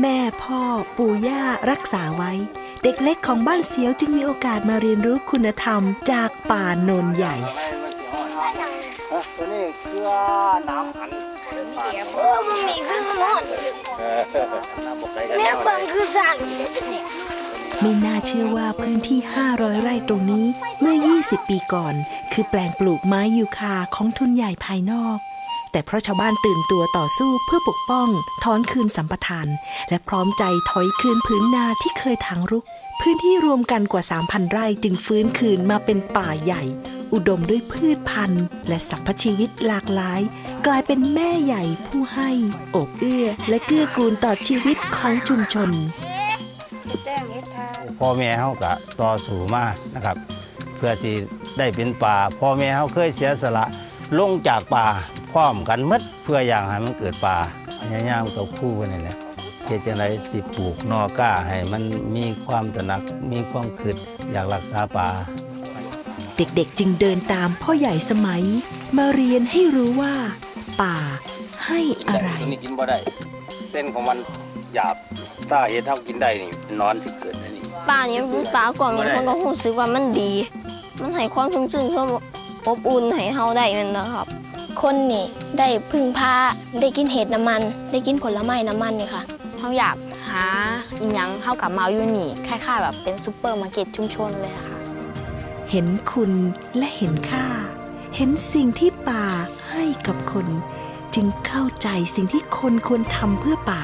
แม่พ่อปู่ย่ารักษาไว้ เด็กเล็กของบ้านเสียวจึงมีโอกาสมาเรียนรู้คุณธรรมจากป่าโนนใหญ่นี้เกลือน้ำหันเออมันมีขึ้นหมดแม่แน่เบิ่งคือสั่งไม่น่าเชื่อว่าพื้นที่ 500 ไร่ตรงนี้เมื่อ 20 ปีก่อน คือแปลงปลูกไม้ยูคาของทุนใหญ่ภายนอก แต่เพราะชาวบ้านตื่นตัวต่อสู้เพื่อปกป้องถอนคืนสัมปทาน และพร้อมใจถอยคืนพื้นนาที่เคยทางรุก พื้นที่รวมกันกว่า 3,000 ไร่จึงฟื้นคืนมาเป็นป่าใหญ่ อุดมด้วยพืชพันธุ์ และสรรพชีวิตหลากหลาย กลายเป็นแม่ใหญ่ผู้ให้อบเอื้อ และเกื้อกูลต่อชีวิตของชุมชนพ่อแม่เขาก็ต่อสู้มานะครับ เพื่อที่ได้เป็นป่าพ่อแม่เขาเคยเสียสละลงจากป่า พร้อมกันหมดเพื่ออย่างให้มันเกิดป่าพยายามกับครู่กันนี่แหละเจจังไรสิปลูกนอก้าให้มันมีความตระหนักมีความคิดอยากรักษาป่า เด็กๆจึงเดินตามพ่อใหญ่สมัย มาเรียนให้รู้ว่า ป่าให้อะไรตัวนี้กินบ่ได้ เส้นของมันหยาบถ้าเห็ดเท่ากินได้นี่นอนสิเกิดอันนี้ป่านี้มันป่าก่อนมันก็รู้สึกว่ามันดี มันให้ความชุ่มชื่นความอบอุ่นให้เฮาได้แม่นนะครับ คนนี่ได้พึ่งพาได้กินเห็ดน้ำมัน ได้กินผลไม้น้ำมันนี่ค่ะเขาอยากหาอีหยังเข้ากับมาอยู่นี่คล้ายๆแบบเป็นซูเปอร์มาร์เก็ตชุมชนเลยอะค่ะ เห็นคุณและเห็นค่า เห็นสิ่งที่ป่าให้กับคน จึงเข้าใจสิ่งที่คนควรทำเพื่อป่า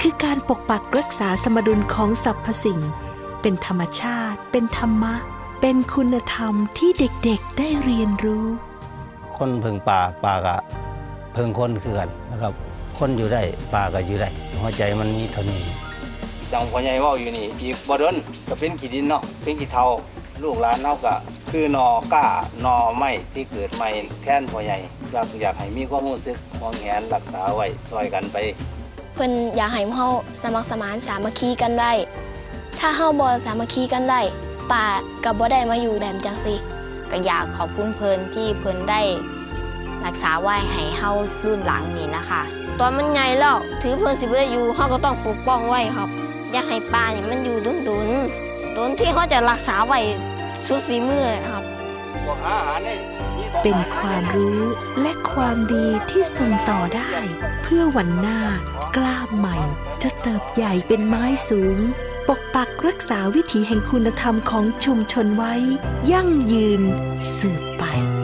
คือการปกปักรักษาสมดุลของสรรพสิ่ง เป็นธรรมชาติ เป็นธรรมะ เป็นคุณธรรมที่เด็กๆได้เรียนรู้ คนเพึงป่าป่าก็เพึงคนคือกันนะครับ คนอยู่ได้ป่าก็อยู่ได้หัวใจมันมีเท่านี้จังพ่อใหญ่เว่าอยู่นี่อีกบ่เดินก็เป็นขี้ดินเนาะเป็นขี้เทาลูกหลานเฮาก็คือนอก้านอไม้ที่เกิดใหม่แทนพ่อใหญ่อยากอยากให้มีความรู้สึกมองแหนรักษาไว้ช่วยกันไป เพิ่นอยากให้เฮาสมัครสมานสามัคคีกันได้ ถ้าเฮาบ่สามัคคีกันได้ป่าก็บ่ได้มาอยู่แบบจังซี่ ก็อยากขอบคุณเพิ่นที่เพิ่นได้รักษาไว้ให้เฮารุ่นหลังนี่นะคะ ตอนมันใหญ่แล้วถือเพิ่นสิบ่ได้อยู่เฮาก็ต้องปกป้องไว้ครับ อยากให้ป่านี่มันอยู่ดุนดุนดุนที่เฮาจะรักษาไว้สุดฝีมือครับเป็นความรู้และความดีที่ส่งต่อได้ เพื่อวันหน้ากล้าใหม่จะเติบใหญ่เป็นไม้สูง ปักรักษาวิถีแห่งคุณธรรมของชุมชนไว้ ยั่งยืนสืบไป